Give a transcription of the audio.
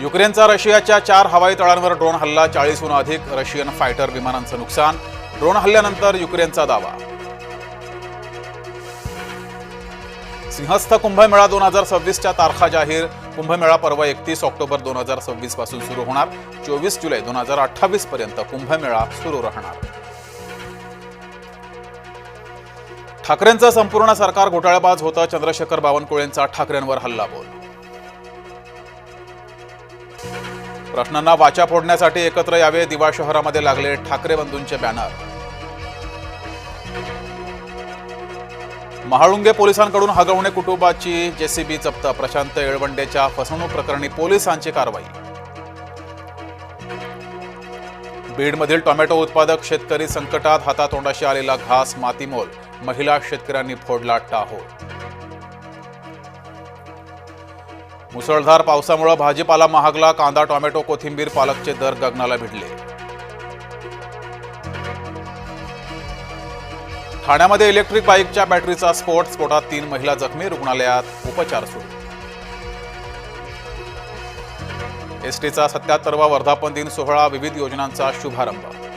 युक्रेनचा रशियाच्या चार हवाई तळांवर ड्रोन हल्ला चाळीसहून अधिक रशियन फायटर विमानांचं नुकसान ड्रोन हल्ल्यानंतर युक्रेनचा दावा. सिंहस्थ कुंभमेळा दोन हजार सव्वीसच्या तारखा जाहीर. कुंभमेळा पर्व एकतीस ऑक्टोबर दोन हजार सव्वीसपासून सुरू होणार. चोवीस जुलै दोन हजार अठ्ठावीस पर्यंत कुंभमेळा सुरू राहणार. ठाकरेंचं संपूर्ण सरकार घोटाळेबाज होतं. चंद्रशेखर बावनकुळेंचा ठाकरेंवर हल्ला बोल प्रश्नांना वाचा फोडण्यासाठी एकत्र यावे दिवा शहरामध्ये लागले ठाकरे बंधूंचे बॅनर. महाळुंगे पोलिसांकडून हगवणे कुटुंबाची जेसीबी जप्त प्रशांत येळवंडेच्या फसवणूक प्रकरणी पोलिसांची कारवाई. बीडमधील टोमॅटो उत्पादक शेतकरी संकटात हातातोंडाशी आलेला घास मातीमोल महिला शेतकऱ्यांनी फोडला टाहो. मुसळधार पावसामुळे भाजीपाला महागला कांदा टोमॅटो कोथिंबीर पालकचे दर गगनाला भिडले. ठाण्यामध्ये इलेक्ट्रिक बाईकच्या बॅटरीचा स्फोट स्फोटात तीन महिला जखमी रुग्णालयात उपचार सुरू. एसटीचा सत्याहत्तरवा वर्धापन दिन सोहळा विविध योजनांचा शुभारंभ.